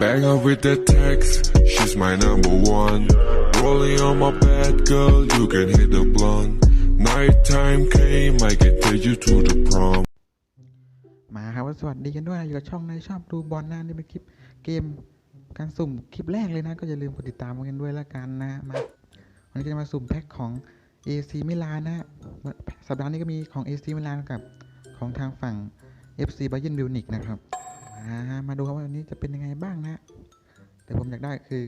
Bang her with the text, she's my number one. Rolling on my bed, girl, you can hit the blunt. Nighttime came, I can take you to the prom. มาครับสวัสดีกันด้วยนะอยู่กับช่องในชอบดูบอลนะนี่เป็นคลิปเกมการสุ่มคลิปแรกเลยนะ ก็อย่าลืมกดติดตามกันด้วยละกันนะมาวันนี้จะมาสุ่มแพ็คของ AC มิลานนะฮะสัปดาห์นี้ก็มีของ AC มิลานกับของทางฝั่ง FC Bayern Munich นะครับ มามาดูครับว่าวันนี้จะเป็นยังไงบ้างนะ แต่ผมอยากได้คือ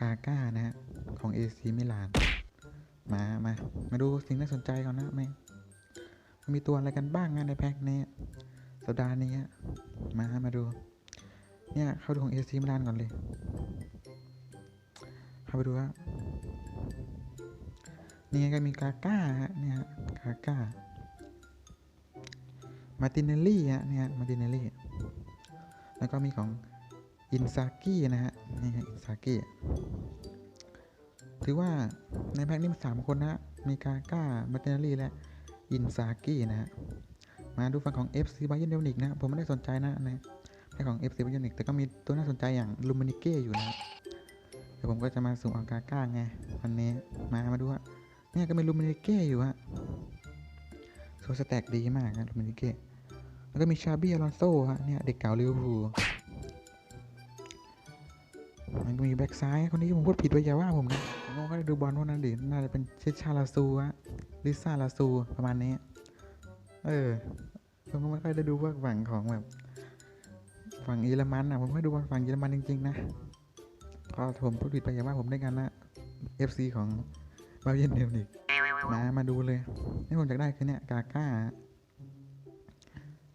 กาก้านะฮะของ AC มิลาน มา มา มาดูสิ่งน่าสนใจก่อนนะไม่มันมีตัวอะไรกันบ้างนะในแพ็คนี้สัปดาห์นี้มา มาดู เนี่ยเข้าดูของเอซีมิลานก่อนเลยเข้าไปดูว่านี่ก็มีกาก้าฮะเนี่ยกาก้ามาตินเนลลี่ฮะเนี่ยมาตินเนลลี่ แล้วก็มีของอินซากินะฮะนี่ฮะอินซากิถือว่าในแพ็คนี้มีสามคนนะมีกาก้ามาตินเนลลี่และอินซากินะฮะมาดูฝั่งของ FC Bayern m u n i c นะผมไม่ได้สนใจนะในในของ FC Bayern m u n i c แต่ก็มีตัวน่าสนใจอย่างลูมินิเก้อยู่นะเดี๋ยวผมก็จะมาสุ่มเอากาก้าไงวันนี้มามาดูว่าเนี่ยก็มีลูมินิเก้อยู่ฮะโซสแต็กดีมากนะลูมินิเก้ แล้วก็มีชาบี้อลอนโซ่ฮะเนี่ยเด็กเก่าลิเวอร์พูลมันมีแบ็กซ้ายคนนี้ผมพูดผิดไปอย่าว่าผมนะผมก็ได้ดูบอลพวกนั้นดิน่าจะเป็นเชชาลาซูฮะลิซ่าลาซูประมาณนี้ เออผมก็ไม่ค่อยได้ดูพวกฝั่งของแบบฝั่งเยอรมันอะผมไม่ดูฝั่งเยอรมันจริงๆนะก็ผมพูดผิดไปอย่าว่าผมได้วยกันนะ FC ของบาเยนเดลนิกมามาดูเลยนี่ผมอยากได้คือเนี่ยกาก้า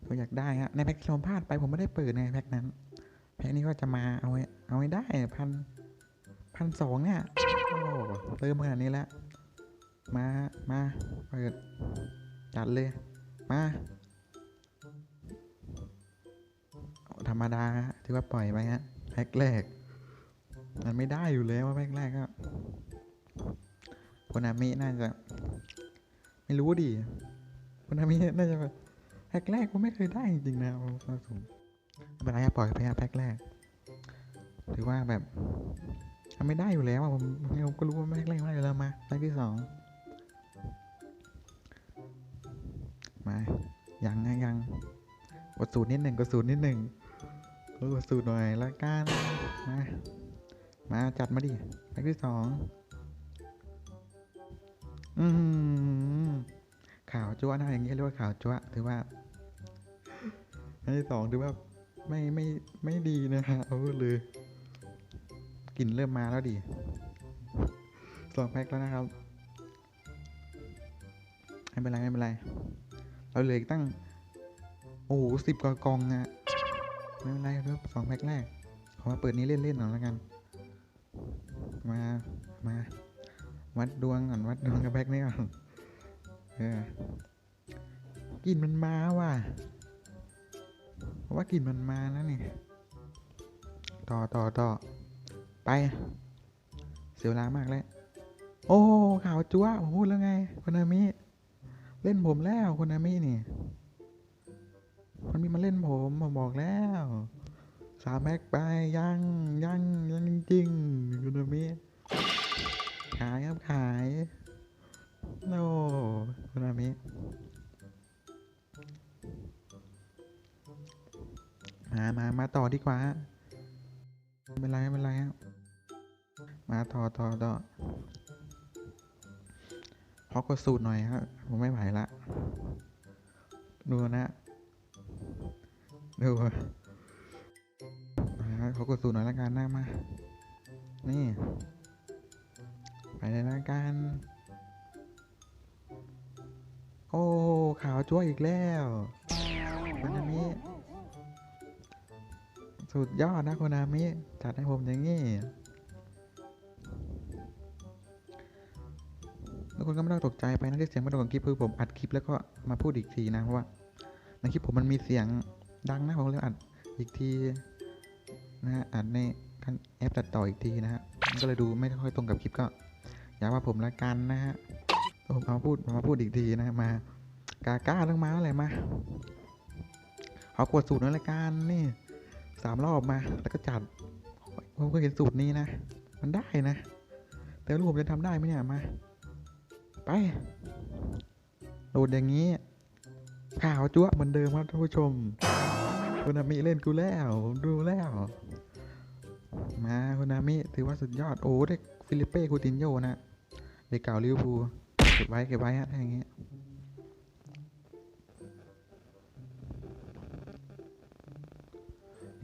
ผมอยากได้ฮะในแพ็คที่ผมพลาดไปผมไม่ได้เปิดในแพ็คนั้น แพ็คนี้ก็จะมาเอาไว้เอาไว้ได้พันพันสองเนี่ยโอ้เติมขนาดนี้แล้วมามาเปิดจัดเลยมาธรรมดาฮะถือว่าปล่อยไปฮะแพ็คแรก มันไม่ได้อยู่แล้วว่าแพ็คแรกก็คนอามิน่าจะ ไม่รู้ดิคนอามิน่าจะแบบ พ็คแรกก็ไม่เคยได้จริงๆนะผมว่าผมไม่เป็นไรอะปล่อยไปแพ็คแรก ถือว่าแบบไม่ได้อยู่แล้วอะผมผมก็รู้ว่าแพ็คแรกไม่ได้แล้วมาแพ็คที่สองมายังไงยังกดสูตรนิดหนึ่งกดสูตรนิดหนึ่งกดสูตรหน่อยละกันมามาจัดมาดิแพ็กที่สองอืมข่าวจั่วนะอย่างนี้เรียกว่าข่าวจั่วถือว่า อันที่สองถือว่าไม่ไม่ไม่ดีนะฮะเอาเลยกลิ่นเริ่มมาแล้วดิสองแพ็คแล้วนะครับไม่เป็นไรไม่เป็นไร เราเหลืออีกตั้ง โอ้โหสิบกว่ากองอะไม่เป็นไรเริ่มสองแพ็คแรก ขอมาเปิดนี้เล่นๆหน่อยแล้วกัน มามา วัดดวงก่อนวัดดวงกับแพ็คนี้ก่อนเออกลิ่นมันมาว่ะ ว่ากลิ่นมันมาแล้วนี่ ต่อต่อต่อไป เสียเวลามากแล้ว โอ้ข่าวจั๊วผมพูดแล้วไงคนอามิเล่นผมแล้วคนอามินี่คนมีมาเล่นผมผมบอกแล้วสามแม็กไปยังยังยังจริงคุณอามิขายครับขายโน่คุณอามิ มามามาต่อดีกว่าไม่เป็นไรไม่เป็นไรครับมาต่อต่อต่อขอกดสูตรหน่อยครับผมไม่ไหวละดูนะ ดูมาขอกดสูตรหน่อยละกันหน้ามา นี่ ไปเลยละกัน โอ้ ขาวจ้วอีกแล้วคนนามิ สุดยอดนะโคนามิจัดให้ผมอย่างนี้ทุกคนก็ไม่ต้องตกใจไปนะที่เสียงไม่ตรงกับคลิปคือผมอัดคลิปแล้วก็มาพูดอีกทีนะเพราะว่าในคลิปผมมันมีเสียงดังนะผมเลยอัดอีกทีนะฮะอัดในแอปตัดต่ออีกทีนะฮะก็เลยดูไม่ค่อยตรงกับคลิปก็ อย่าว่าผมละกันนะฮะผมเอาพูดมาพูดอีกทีนะมากาก้าต้องมาอะไรมาขอกดสูตรหน่อยละกันนี่ สามรอบมา แล้วก็จัดผมเคยเห็นสูตรนี้นะ มันได้นะ แต่ไม่รู้ผมจะทำได้ไหมเนี่ย มา ไปโหลดอย่างนี้ ข่าวจั๊วเหมือนเดิมครับท่านผู้ชมคุณนามิเล่นกูแล้วดูแล้ว มาคุณนามิถือว่าสุดยอด โอ้ได้ฟิลิปเป้คูตินโยนะ เด็กเก่าลิเวอร์พูลเก็บไว้เก็บไว้ฮะอย่างงี้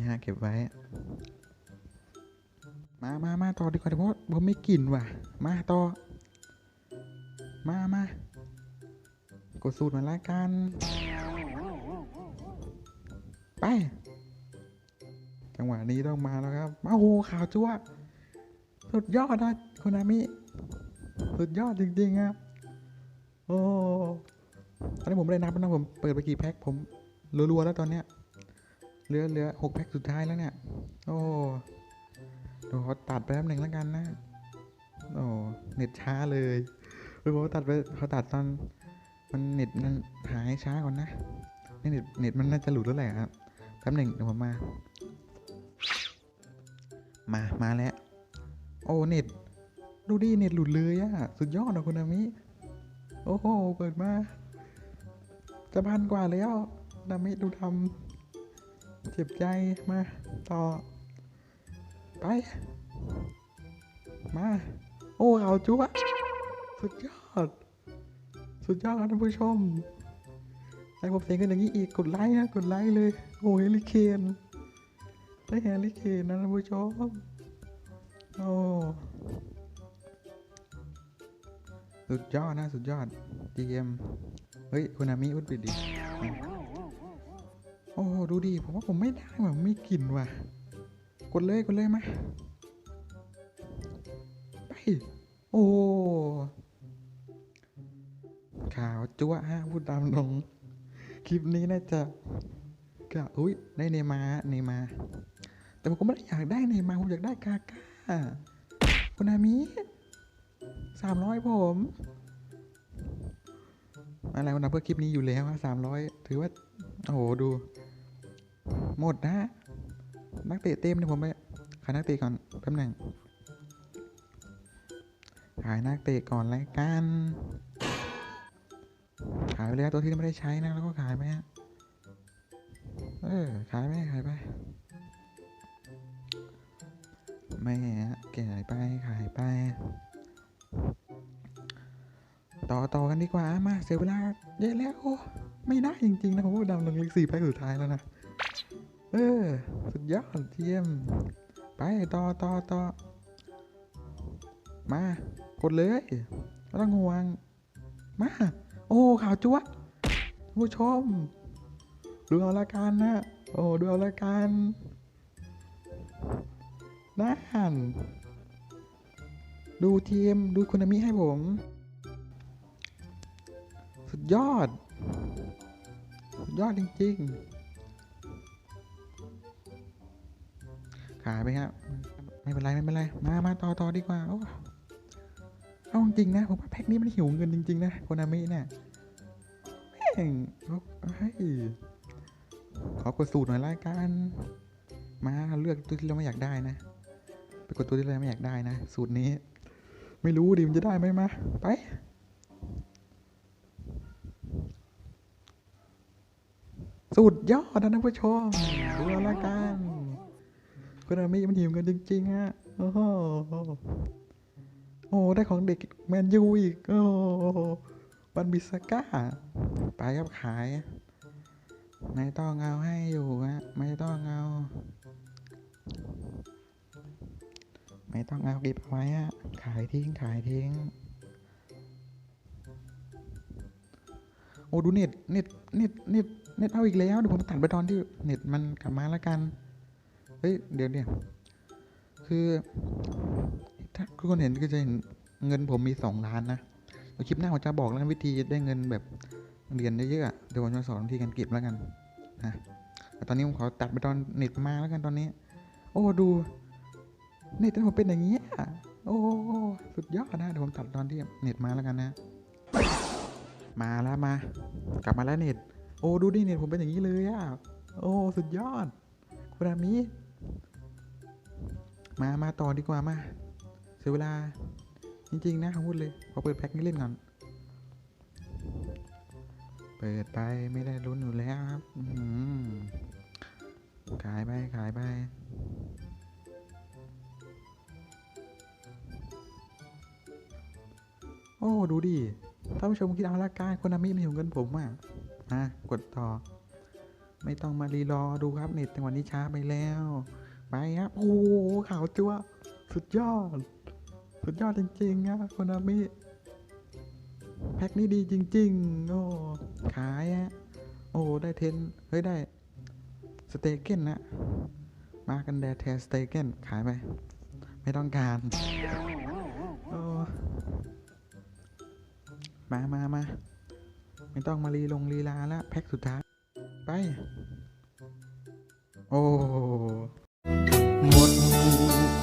นี่ฮะเก็บไว้ มามามาต่อดีกว่าเพราะผมไม่กินว่ะ มาต่อ มามากดสูตรมาแล้วกัน ไป จังหวะนี้ต้องมาแล้วครับมาโอ้โหข่าวจั่วสุดยอดนะคุณอามิ สุดยอดจริงๆครับ โอ้ตอนนี้ผมไม่ได้นับนะผมเปิดไปกี่แพ็คผมรัวๆแล้วตอนเนี้ย เหลือเหลือหกแพ็คสุดท้ายแล้วเนี่ย โอ้เดี๋ยวขอตัดไปแป๊บหนึ่งแล้วกันนะ โอ้เน็ตช้าเลยเฮ้ยผมตัดไปเขาตัดตอนมันเน็ตมันหายช้าก่อนนะนี่เน็ตเน็ตมันน่าจะหลุดแล้วแหละครับแป๊บหนึ่งเดี๋ยวผมมา มามาแล้ว โอ้เน็ตดูดิเน็ตหลุดเลยอะสุดยอดนะคุณอามิโอ้โหเปิดมาจะพันกว่าแล้วนามิดูทำ เจ็บใจ มา ต่อ ไป มา โอ้ เอาจุ๊วะสุดยอด สุดยอดครับท่านผู้ชมให้ผมเสียงกันอย่างนี้อีก กดไลค์นะ กดไลค์เลย โอ้เฮลิเคนได้เฮลิเคนนะท่านผู้ชม โอ้ สุดยอดนะ สุดยอด GM เฮ้ย คุณอามิอุดปิดดิ โอ้ดูดิผมว่าผมไม่ได้ว่ะไม่กินว่ะ กดเลยกดเลยมาไปโอ้ข่าวจั๊วฮะพูดตามตรงคลิปนี้น่าจะก็อุ้ยได้เนมาเนมา แต่ผมก็ไม่ได้อยากได้เนมาผมอยากได้กาก้าคุณอามิสามร้อยผมอะไรวันนั้นเพื่อคลิปนี้อยู่แล้วสามร้อยถือว่า โอ้โหดู หมดนะ นักเตะเต็มเนี่ยผมไปขายนักเตะก่อนแป๊บหนึงขายนักเตะก่อนรายการขายไปแล้วตัวที่ไม่ได้ใช้นะแล้วก็ขายไปฮะเออขายไปขายไปไม่ฮะขายไปขายไป ต่อต่อกันดีกว่ามาเสียเวลาเยอะแล้ว ไม่ได้จริงๆนะผมว่าดำลงลิกสี่แพ็คสุดท้ายแล้วนะ เออ สุดยอดเยี่ยม ไปต่อต่อต่อมากดเลยไม่ต้องห่วง มา โอ้ ข่าวจั๊วผู้ชม ดูเอาละกันนะ โอ้ดูเอาละกันนั่นดูทีม ดูคุณามิให้ผม สุดยอด ยอดจริง ๆ ขายไปครับ ไม่เป็นไรไม่เป็นไร มามาต่อต่อดีกว่าโอ้เอาจริงๆนะผมว่าแพ็คนี้มันหิวเงินจริง ๆ นะโคนามิเนี่ยแม่งเฮ้ยขอกดสูตรหน่อยละกัน มาเลือกตัวที่เราไม่อยากได้นะ ไปกดตัวที่เราไม่อยากได้นะ สูตรนี้ ไม่รู้ดิมันจะได้ไหมมา ไป สุดยอดนะท่านผู้ชมดูเอาละกันคุณอามิมันหิวกันจริงๆฮะโอ้โหโอ้โหได้ของเด็กแมนยูอีกโอ้โหบันบิสก้าไปครับขาย ไม่ต้องเอาให้อยู่ฮะไม่ต้องเอาไม่ต้องเอาเก็บไว้ฮะขายทิ้ง ขายทิ้ง โอ้ ดูเน็ต เน็ต เน็ต เน็ต เน็ตเอาอีกแล้วเดี๋ยวผมตัดไปตอนที่เน็ตมันกลับมาแล้วกัน เฮ้ยเดี๋ยวเดี๋ยวคือถ้าทุกคนเห็นก็จะเห็นเงินผมมีสองล้านนะคลิปหน้าผมจะบอกแล้ววิธีได้เงินแบบเรียญเยอะๆอะเดี๋ยวผมจะสอนวิธีการเก็บแล้วกันนะแต่ตอนนี้ผมขอตัดไปตอนเน็ตมาแล้วกันตอนนี้ โอ้ดูเน็ตผมเป็นอย่างนี้โอ้สุดยอดนะเดี๋ยวผมตัดตอนที่เน็ตมาแล้วกันนะ มาแล้วมา กลับมาแล้วเน็ต โอ้ดูดิเน็ตผมเป็นอย่างนี้เลยอะโอ้สุดยอดคุณอามิมา มาต่อดีกว่ามาเสียเวลา จริงๆนะพูดเลยพอเปิดแพ็คนี้เล่นก่อน เปิดไปไม่ได้ลุ้นอยู่แล้วครับขายไปขายไปโอ้ ดูดิท่านผู้ชมคิดเอาละกันคนอามิไม่ถึงเงินผมอะ มากดต่อ ไม่ต้องมารีรอดูครับเน็ตจังหวะนี้ช้าไปแล้ว ไปครับ โอ้ขาวจัวสุดยอด สุดยอดจริงๆนะคนอามิแพ็คนี้ดีจริง ๆ โอ้ ขายฮะ โอ้ ได้เทน เฮ้ย ได้ สเตเกนนะ มากันแดดแทนสเตเกนขายไปไม่ต้องการ โอ้ มามามา ไม่ต้องมารีลงลีลาละแพ็คสุดท้าย ไป โอ้หมด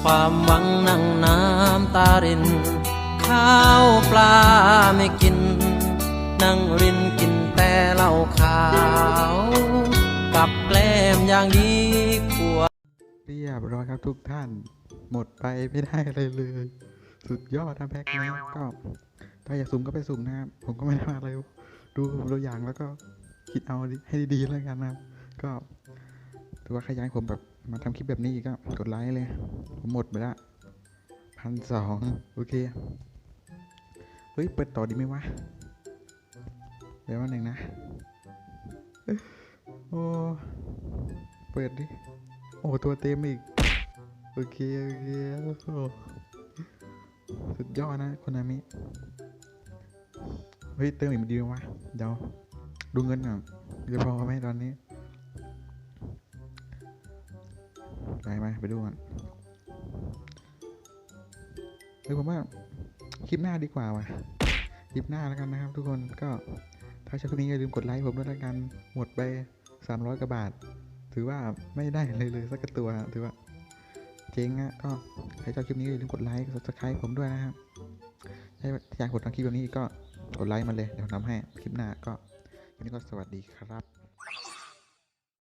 ความหวังนั่งน้ำตาริน ข้าวปลาไม่กิน นั่งรินกินแต่เหล้าขาว กับแกล้มอย่างดีขวดเรียบร้อยครับทุกท่าน หมดไปไม่ได้อะไรเลย สุดยอดนะแพ็คนี้ก็ถ้าอยากสุ่มก็ไปสุ่มนะครับ ผมก็ไม่ได้มาอะไร ดูตัวอย่างแล้วก็คิดเอาให้ดีๆแล้วกันนะครับ ก็ถือว่าใครอยากให้ผมแบบมาทำคลิปแบบนี้อีกก็กดไลค์เลย ผมหมดไปละพันสองโอเค เฮ้ย เปิดต่อดีไหมวะ เดี๋ยววันหนึ่งนะ โอ้ เปิดดิ โอ้ ตัวเต็มอีก โอเค โอเคโอ้สุดยอดนะคนนามิ เฮ้ยเติมอีกดีไหมวะเดี๋ยวดูเงินก่อนจะพอไหมตอนนี้ไปไปไปดูกันเฮ้ยผมว่าคลิปหน้าดีกว่าว่ะคลิปหน้าแล้วกันนะครับ ทุกคนก็ถ้าชอบคลิปนี้อย่าลืมกดไลค์ผมด้วยแล้วกันหมดไป 300กว่าบาท ถือว่าไม่ได้เลยเลยสักกระตัวถือว่าเจ๊งอะก็ใครชอบคลิปนี้อย่าลืมกดไลค์กด subscribe ผมด้วยนะครับถ้าอยากกดทำคลิปแบบนี้อีก กดไลค์มาเลยเดี๋ยวทำให้คลิปหน้าก็วันนี้ก็สวัสดีครับ